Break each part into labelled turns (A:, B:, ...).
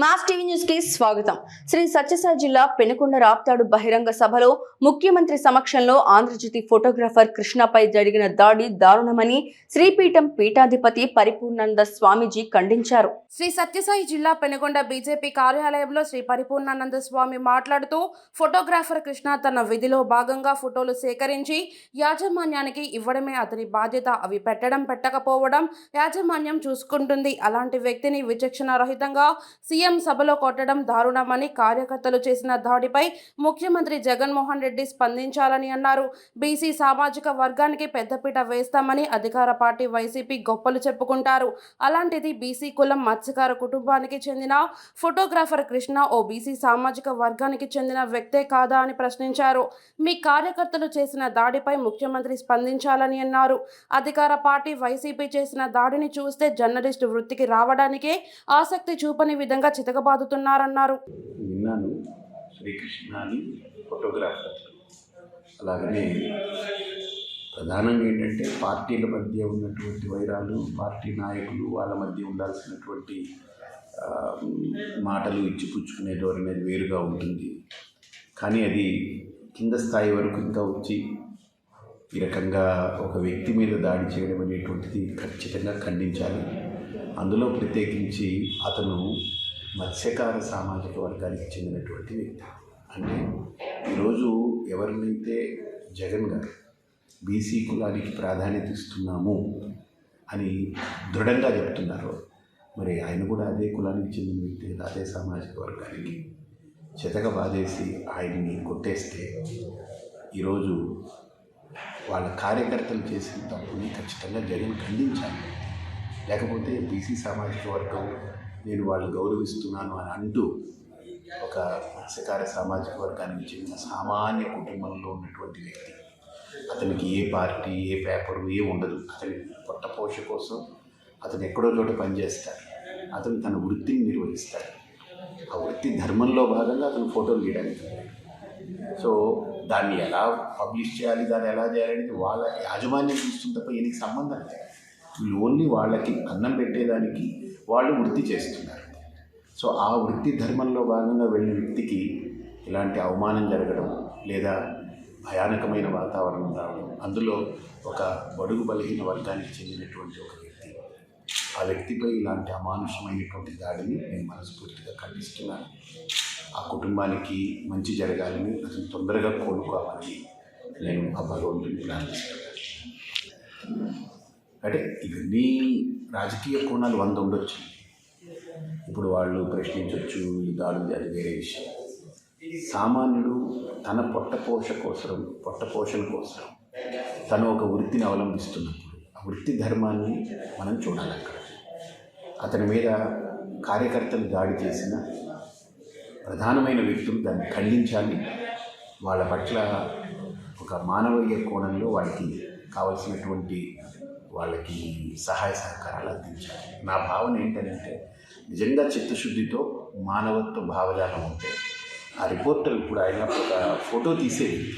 A: Mass TV న్యూస్కి స్వాగతం. శ్రీ సత్యసాయి జిల్లా పెనుకొండ రాప్తాడు బహిరంగ సభలో ముఖ్యమంత్రి సమక్షంలో ఆంధ్రజ్యోతి ఫోటోగ్రాఫర్ కృష్ణపై జరిగిన దాడి దారుణమని శ్రీపీఠం పీఠాధిపతి పరిపూర్ణానంద స్వామీజీ ఖండించారు. శ్రీ సత్యసాయి జిల్లా పెనుకొండ బీజేపీ కార్యాలయంలో శ్రీ పరిపూర్ణానంద స్వామి మాట్లాడుతూ ఫోటోగ్రాఫర్ కృష్ణ తన విధిలో భాగంగా ఫోటోలు సేకరించి యాజమాన్యానికి ఇవ్వడమే అతని బాధ్యత. అవి పెట్టడం పెట్టకపోవడం యాజమాన్యం చూసుకుంటుంది. అలాంటి వ్యక్తిని విచక్షణ రహితంగా సీఎం సభలో కొట్టడం దారుణమని కార్యకర్తలు చేసిన దాడిపై ముఖ్యమంత్రి జగన్మోహన్ రెడ్డి స్పందించాలని అన్నారు. బీసీ సామాజిక వర్గానికి పెద్దపీట వేస్తామని అధికార పార్టీ వైసీపీ గొప్పలు చెప్పుకుంటారు. అలాంటిది బీసీ కులం మత్స్యకార కుటుంబానికి చెందిన ఫోటోగ్రాఫర్ కృష్ణ ఓ బీసీ సామాజిక వర్గానికి చెందిన వ్యక్తే కాదా అని ప్రశ్నించారు. మీ కార్యకర్తలు చేసిన దాడిపై ముఖ్యమంత్రి స్పందించాలని అన్నారు. అధికార పార్టీ వైసీపీ చేసిన దాడిని చూస్తే జర్నలిస్టు వృత్తికి రావడానికే ఆసక్తి చూపని విధంగా చితకబాదుతున్నారన్నారు.
B: విన్నాను. శ్రీకృష్ణ అని ఫోటోగ్రాఫర్. అలాగనే ప్రధానంగా ఏంటంటే పార్టీల మధ్య ఉన్నటువంటి వైరాలు పార్టీ నాయకులు వాళ్ళ మధ్య ఉండాల్సినటువంటి మాటలు ఇచ్చిపుచ్చుకునే ధోరణి అనేది వేరుగా ఉంటుంది. కానీ అది కింద స్థాయి వరకు ఇంకా వచ్చి ఈ రకంగా ఒక వ్యక్తి మీద దాడి చేయడం అనేటువంటిది ఖచ్చితంగా ఖండించాలి. అందులో ప్రత్యేకించి అతను మత్స్యకార సామాజిక వర్గానికి చెందినటువంటి వ్యక్తి. అంటే ఈరోజు ఎవరినైతే జగన్ గారు బీసీ కులానికి ప్రాధాన్యత ఇస్తున్నాము అని దృఢంగా చెప్తున్నారో మరి ఆయన కూడా అదే కులానికి చెందిన వ్యక్తి అదే సామాజిక వర్గానికి చెతక బాధేసి ఆయన్ని కొట్టేస్తే ఈరోజు వాళ్ళ కార్యకర్తలు చేసిన తప్పుని ఖచ్చితంగా జగన్ ఖండించాలి. లేకపోతే బీసీ సామాజిక వర్గం నేను వాళ్ళు గౌరవిస్తున్నాను అని అంటూ ఒక మత్స్యకార సామాజిక వర్గానికి చెందిన సామాన్య కుటుంబంలో ఉన్నటువంటి వ్యక్తి. అతనికి ఏ పార్టీ ఏ పేపరు ఏ ఉండదు. అతని పొట్టపోష కోసం అతను ఎక్కడో చోట పనిచేస్తాడు. అతను తన వృత్తిని నిర్వహిస్తాడు. ఆ వృత్తి ధర్మంలో భాగంగా అతను ఫోటోలు గీయడానికి సో దాన్ని ఎలా పబ్లిష్ చేయాలి దాన్ని ఎలా చేయాలనేది వాళ్ళ యాజమాన్యం చూస్తుంది తప్ప ఈయనకి సంబంధం లేదు. ఓన్లీ వాళ్ళకి అన్నం పెట్టేదానికి వాళ్ళు వృత్తి చేస్తున్నారు. సో ఆ వృత్తి ధర్మంలో భాగంగా వెళ్ళిన వ్యక్తికి ఇలాంటి అవమానం జరగడం లేదా భయానకమైన వాతావరణం రావడం అందులో ఒక బడుగు బలహీన వర్గానికి చెందినటువంటి ఒక వ్యక్తి ఆ వ్యక్తిపై ఇలాంటి అమానుషమైనటువంటి దాడిని నేను మనస్ఫూర్తిగా ఖండిస్తున్నాను. ఆ కుటుంబానికి మంచి జరగాలని అతను తొందరగా కోలుకోవాలని నేను ఆ భగవంతుని ప్రార్థిస్తున్నాను. అంటే ఇవన్నీ రాజకీయ కోణాలు వంద ఉండొచ్చు. ఇప్పుడు వాళ్ళు ప్రశ్నించవచ్చు ఈ దాడులు అది వేరే విషయం. సామాన్యుడు తన పొట్టపోష కోసం పొట్టపోషణ కోసం తను ఒక వృత్తిని అవలంబిస్తున్నప్పుడు ఆ వృత్తి ధర్మాన్ని మనం చూడాలి అక్కడ. అతని మీద కార్యకర్తలు దాడి చేసిన ప్రధానమైన వ్యక్తులు దాన్ని ఖండించాలి. వాళ్ళ పట్ల ఒక మానవీయ కోణంలో వాళ్ళకి కావలసినటువంటి వాళ్ళకి సహాయ సహకారాలు అందించాలి. నా భావన ఏంటంటే నిజంగా చిత్తశుద్ధితో మానవత్వ భావజాలం ఉంటే ఆ రిపోర్టర్ ఇప్పుడు ఆయన ఒక ఫోటో తీసేది.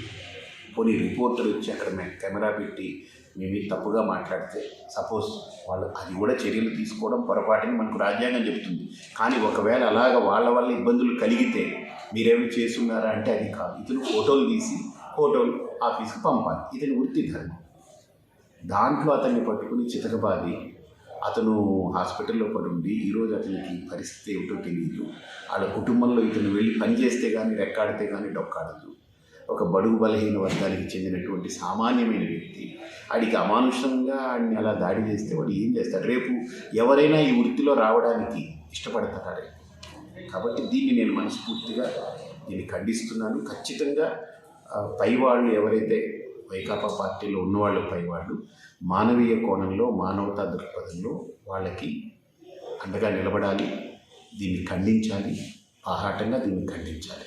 B: పోనీ రిపోర్టర్ వచ్చి అక్కడ మేము కెమెరా పెట్టి మేము తప్పుగా మాట్లాడితే సపోజ్ వాళ్ళు అది కూడా చర్యలు తీసుకోవడం పొరపాటుని మనకు రాజ్యాంగం చెప్తుంది కానీ ఒకవేళ అలాగ వాళ్ళ వల్ల ఇబ్బందులు కలిగితే మీరేమి చేస్తున్నారా అంటే అది కాదు. ఇతను ఫోటోలు తీసి ఫోటోలు ఆఫీస్కి పంపాలి. ఇతని వృత్తి ధర్మం. దాంట్లో అతన్ని పట్టుకుని చితకబాది అతను హాస్పిటల్లో పడి ఉండి ఈరోజు అతనికి పరిస్థితి ఏమిటో తెలియదు వాళ్ళ కుటుంబంలో ఇతను వెళ్ళి పని చేస్తే కానీ రెక్కాడితే కానీ డొక్కాడదు. ఒక బడుగు బలహీన వర్గానికి చెందినటువంటి సామాన్యమైన వ్యక్తి. ఆడికి అమానుషంగా ఆడిని అలా దాడి చేస్తే వాడు ఏం చేస్తాడు? రేపు ఎవరైనా ఈ వృత్తిలో రావడానికి ఇష్టపడతాడే కాబట్టి దీన్ని నేను మనస్ఫూర్తిగా దీన్ని ఖండిస్తున్నాను. ఖచ్చితంగా పైవాళ్ళు ఎవరైతే వైకాపా పార్టీలో ఉన్నవాళ్ళు పైవాళ్ళు మానవీయ కోణంలో మానవతా దృక్పథంలో వాళ్ళకి అండగా నిలబడాలి దీన్ని ఖండించాలి ఆహాటంగా దీన్ని ఖండించాలి.